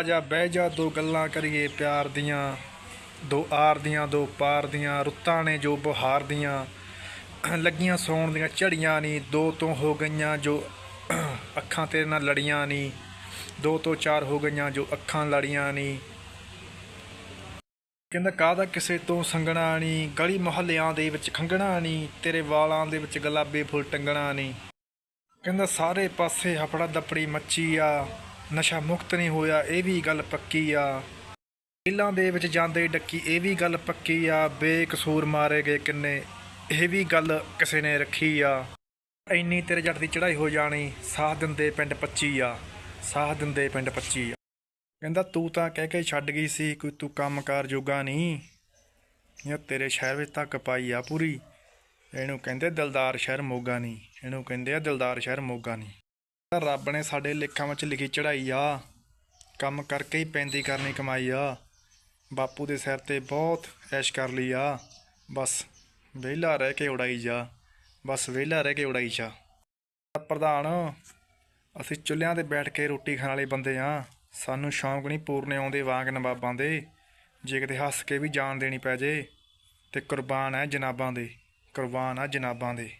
ਆ ਬਹਿ ਜਾ ਦੋ ਗੱਲਾਂ ਕਰੀਏ ਪਿਆਰ ਦੀਆਂ, ਦੋ ਆਰ ਦੀਆਂ, ਦੋ ਪਾਰ ਦੀਆਂ, ਰੁੱਤਾਂ ਨੇ ਜੋ ਬਹਾਰ ਦੀਆਂ। ਲੱਗੀਆਂ ਸੌਣ ਦੀਆਂ ਝੜੀਆਂ ਨਹੀਂ ਦੋ ਤੋਂ ਹੋ ਗਈਆਂ ਜੋ ਅੱਖਾਂ ਤੇਰੇ ਨਾਲ ਲੜੀਆਂ ਨਹੀਂ ਦੋ ਤੋਂ ਚਾਰ ਹੋ ਗਈਆਂ ਜੋ ਅੱਖਾਂ ਲੜੀਆਂ ਨਹੀਂ ਕਹਿੰਦਾ, ਕਾਹਦਾ ਕਿਸੇ ਤੋਂ ਸੰਗਣਾ ਨਹੀਂ ਗਲੀ ਮੁਹੱਲਿਆਂ ਦੇ ਵਿੱਚ ਖੰਗਣਾ ਨਹੀਂ ਤੇਰੇ ਵਾਲਾਂ ਦੇ ਵਿੱਚ ਗੁਲਾਬੀ ਫੁੱਲ ਟੰਗਣਾ ਨਹੀਂ ਕਹਿੰਦਾ, ਸਾਰੇ ਪਾਸੇ ਹਫੜਾ ਦਪੜੀ ਮੱਚੀ ਆ। ਨਸ਼ਾ ਮੁਕਤ ਨਹੀਂ ਹੋਇਆ, ਇਹ ਵੀ ਗੱਲ ਪੱਕੀ ਆ। ਜੇਲਾਂ ਦੇ ਵਿੱਚ ਜਾਂਦੇ ਡੱਕੀ, ਇਹ ਵੀ ਗੱਲ ਪੱਕੀ ਆ, ਬੇਕਸੂਰ ਮਾਰੇ ਗਏ ਕਿੰਨੇ, ਇਹ ਵੀ ਗੱਲ ਕਿਸੇ ਨੇ ਰੱਖੀ ਆ। ਇੰਨੀ ਤੇਰੇ ਜੱਟ ਦੀ ਚੜਾਈ ਹੋ ਜਾਣੀ, ਸਾਥ ਦਿੰਦੇ ਪਿੰਡ 25 ਆ, ਸਾਥ ਦਿੰਦੇ ਪਿੰਡ 25 ਆ। ਕਹਿੰਦਾ, ਤੂੰ ਤਾਂ ਕਹਿ ਕੇ ਛੱਡ ਗਈ ਸੀ, ਕੋਈ ਤੂੰ ਕੰਮਕਾਰ ਜੋਗਾ ਨਹੀਂ। ਇਹ ਤੇਰੇ ਸ਼ਹਿਰ ਵਿੱਚ ਧੱਕ ਪਾਈ ਆ ਪੂਰੀ। ਇਹਨੂੰ ਕਹਿੰਦੇ ਦਿਲਦਾਰ ਸ਼ਹਿਰ ਮੋਗਾ ਨਹੀਂ, ਇਹਨੂੰ ਕਹਿੰਦੇ ਆ ਦਿਲਦਾਰ ਸ਼ਹਿਰ ਮੋਗਾ ਨਹੀਂ। ਰੱਬ ਨੇ ਸਾਡੇ ਲੇਖਾਂ ਵਿੱਚ ਲਿਖੀ ਚੜਾਈ ਆ। ਕੰਮ ਕਰਕੇ ਹੀ ਪੈਂਦੀ ਕਰਨੀ ਕਮਾਈ ਆ। ਬਾਪੂ ਦੇ ਸਿਰ ਤੇ ਬਹੁਤ ਐਸ਼ ਕਰ ਲਈ ਆ। ਬਸ ਵਿਹਲਾ ਰਹਿ ਕੇ ਉਡਾਈ ਜਾ। ਬਸ ਵਿਹਲਾ ਰਹਿ ਕੇ ਉਡਾਈ ਜਾ। ਪ੍ਰਧਾਨ, ਅਸੀਂ ਚੁੱਲ੍ਹਿਆਂ ਤੇ ਬੈਠ ਕੇ ਰੋਟੀ ਖਾਣ ਵਾਲੇ ਬੰਦੇ ਆ। ਸਾਨੂੰ ਸ਼ੌਂਕ ਨਹੀਂ ਪੂਰਨੇ ਆਉਂਦੇ ਵਾਂਗ ਨਵਾਬਾਂ ਦੇ। ਜੇ ਕਿਤੇ ਹੱਸ ਕੇ ਵੀ ਜਾਨ ਦੇਣੀ ਪੈ ਜੇ ਤੇ ਕੁਰਬਾਨ ਹੈ ਜਨਾਬਾਂ ਦੇ। ਕੁਰਬਾਨ ਆ ਜਨਾਬਾਂ ਦੇ।